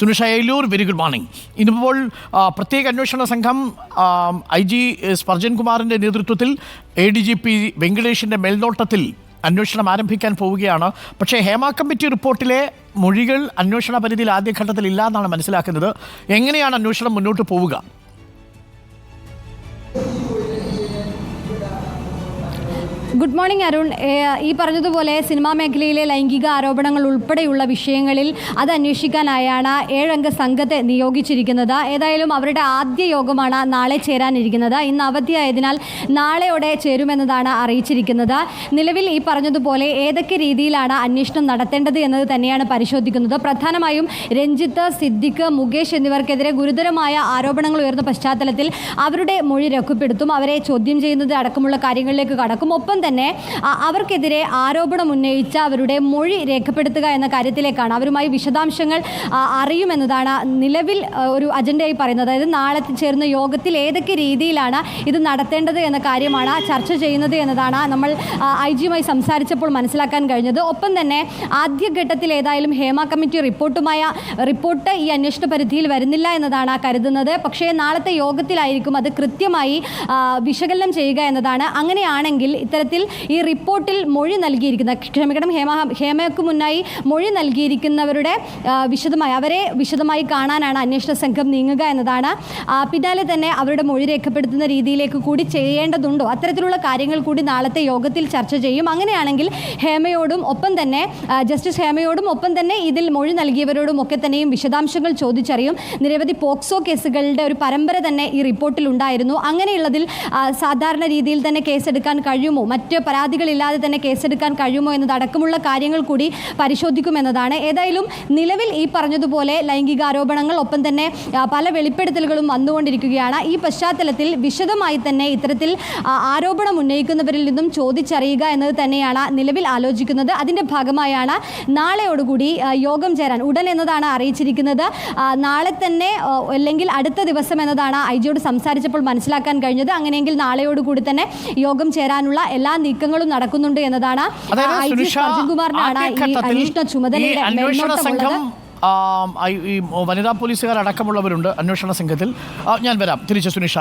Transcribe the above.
Sunisha Eloor very good morning ഇന്നിപ്പോൾ പ്രത്യേക അന്വേഷണ സംഘം ഐ ജി സ്പർജൻ കുമാറിന്റെ നേതൃത്വത്തിൽ എ ഡി ജി പി വെങ്കടേഷിന്റെ മേൽനോട്ടത്തിൽ അന്വേഷണം ആരംഭിക്കാൻ പോവുകയാണ്. പക്ഷേ ഹേമ കമ്മിറ്റി റിപ്പോർട്ടിലെ മൊഴികൾ അന്വേഷണ പരിധിയിൽ ആദ്യഘട്ടത്തിൽ ഇല്ല എന്നാണ് മനസ്സിലാക്കുന്നത്. എങ്ങനെയാണ് അന്വേഷണം മുന്നോട്ട് പോവുക? ഗുഡ് മോർണിംഗ് അരുൺ ഈ പറഞ്ഞതുപോലെ സിനിമാ മേഖലയിലെ ലൈംഗിക ആരോപണങ്ങൾ ഉൾപ്പെടെയുള്ള വിഷയങ്ങളിൽ അത് അന്വേഷിക്കാനായാണ് ഏഴംഗ സംഘത്തെ നിയോഗിച്ചിരിക്കുന്നത്. ഏതായാലും അവരുടെ ആദ്യ യോഗമാണ് നാളെ ചേരാനിരിക്കുന്നത്. ഇന്ന് അവധിയായതിനാൽ നാളെയോടെ ചേരുമെന്നതാണ് അറിയിച്ചിരിക്കുന്നത്. നിലവിൽ ഈ പറഞ്ഞതുപോലെ ഏതൊക്കെ രീതിയിലാണ് അന്വേഷണം നടത്തേണ്ടത് എന്നത് തന്നെയാണ് പരിശോധിക്കുന്നത്. പ്രധാനമായും രഞ്ജിത്ത് സിദ്ദിഖ് മുകേഷ് എന്നിവർക്കെതിരെ ഗുരുതരമായ ആരോപണങ്ങൾ ഉയർന്ന പശ്ചാത്തലത്തിൽ അവരുടെ മൊഴി രേഖപ്പെടുത്തും. അവരെ ചോദ്യം ചെയ്യുന്നത് അടക്കമുള്ള കാര്യങ്ങളിലേക്ക് കടക്കും. ഒപ്പം തന്നെ അവർക്കെതിരെ ആരോപണം ഉന്നയിച്ച അവരുടെ മൊഴി രേഖപ്പെടുത്തുക എന്ന കാര്യത്തിലേക്കാണ് അവരുമായി വിശദാംശങ്ങൾ അറിയുമെന്നതാണ് നിലവിൽ ഒരു അജണ്ടയായി പറയുന്നത്. അതായത് നാളെ ചേർന്ന യോഗത്തിൽ ഏതൊക്കെ രീതിയിലാണ് ഇത് നടത്തേണ്ടത് എന്ന കാര്യമാണ് ചർച്ച ചെയ്യുന്നത് എന്നതാണ് നമ്മൾ ഐ ജിയുമായി സംസാരിച്ചപ്പോൾ മനസ്സിലാക്കാൻ കഴിഞ്ഞത്. ഒപ്പം തന്നെ ആദ്യഘട്ടത്തിൽ ഏതായാലും ഹേമ കമ്മിറ്റി റിപ്പോർട്ടുമായ റിപ്പോർട്ട് ഈ അന്വേഷണ പരിധിയിൽ വരുന്നില്ല എന്നതാണ് കരുതുന്നത്. പക്ഷേ നാളത്തെ യോഗത്തിലായിരിക്കും അത് കൃത്യമായി വിശകലനം ചെയ്യുക എന്നതാണ്. അങ്ങനെയാണെങ്കിൽ ഇത്തരത്തിൽ ഈ റിപ്പോർട്ടിൽ മൊഴി നൽകിയിരിക്കുന്ന ക്ഷമിക്കണം ഹേമ ഹേമയ്ക്ക് മുന്നായി മൊഴി നൽകിയിരിക്കുന്നവരുടെ വിശദമായി അവരെ വിശദമായി കാണാനാണ് അന്വേഷണ സംഘം നീങ്ങുക എന്നതാണ്. പിന്നാലെ തന്നെ അവരുടെ മൊഴി രേഖപ്പെടുത്തുന്ന രീതിയിലേക്ക് കൂടി ചെയ്യേണ്ടതുണ്ടോ? അത്തരത്തിലുള്ള കാര്യങ്ങൾ കൂടി നാളത്തെ യോഗത്തിൽ ചർച്ച ചെയ്യും. അങ്ങനെയാണെങ്കിൽ ഹേമയോടും ഒപ്പം തന്നെ ജസ്റ്റിസ് ഹേമയോടും ഒപ്പം തന്നെ ഇതിൽ മൊഴി നൽകിയവരോടും ഒക്കെ തന്നെയും വിശദാംശങ്ങൾ ചോദിച്ചറിയും. നിരവധി പോക്സോ കേസുകളുടെ ഒരു പരമ്പര തന്നെ ഈ റിപ്പോർട്ടിൽ ഉണ്ടായിരുന്നു. അങ്ങനെയുള്ളതിൽ സാധാരണ രീതിയിൽ തന്നെ കേസെടുക്കാൻ കഴിയുമോ? മറ്റ് പരാതികളില്ലാതെ തന്നെ കേസെടുക്കാൻ കഴിയുമോ എന്നതടക്കമുള്ള കാര്യങ്ങൾ കൂടി പരിശോധിക്കുമെന്നതാണ്. ഏതായാലും നിലവിൽ ഈ പറഞ്ഞതുപോലെ ലൈംഗിക ആരോപണങ്ങൾ ഒപ്പം തന്നെ പല വെളിപ്പെടുത്തലുകളും വന്നുകൊണ്ടിരിക്കുകയാണ്. ഈ പശ്ചാത്തലത്തിൽ വിശദമായി തന്നെ ഇത്തരത്തിൽ ആരോപണം ഉന്നയിക്കുന്നവരിൽ നിന്നും ചോദിച്ചറിയുക എന്നത് തന്നെയാണ് നിലവിൽ ആലോചിക്കുന്നത്. അതിന്റെ ഭാഗമായാണ് നാളെയോടുകൂടി യോഗം ചേരാൻ ഉടൻ എന്നതാണ് അറിയിച്ചിരിക്കുന്നത്. നാളെ തന്നെ അല്ലെങ്കിൽ അടുത്ത ദിവസം എന്നതാണ് ഐ ജിയോട് സംസാരിച്ചപ്പോൾ മനസ്സിലാക്കാൻ കഴിഞ്ഞത്. അങ്ങനെയെങ്കിൽ നാളെയോടുകൂടി തന്നെ യോഗം ചേരാനുള്ള എല്ലാ നീക്കങ്ങളും നടക്കുന്നുണ്ട് എന്നതാണ് ജി ഈ അന്വേഷണ ഈ ചുമതലയുടെ അന്വേഷണ മേൽനോട്ടമുള്ളത് ഈ വനിതാ പോലീസുകാർ അടക്കമുള്ളവരുണ്ട് അന്വേഷണ സംഘത്തിൽ. ഞാൻ വരാം. തിരിച്ചു സുനിഷ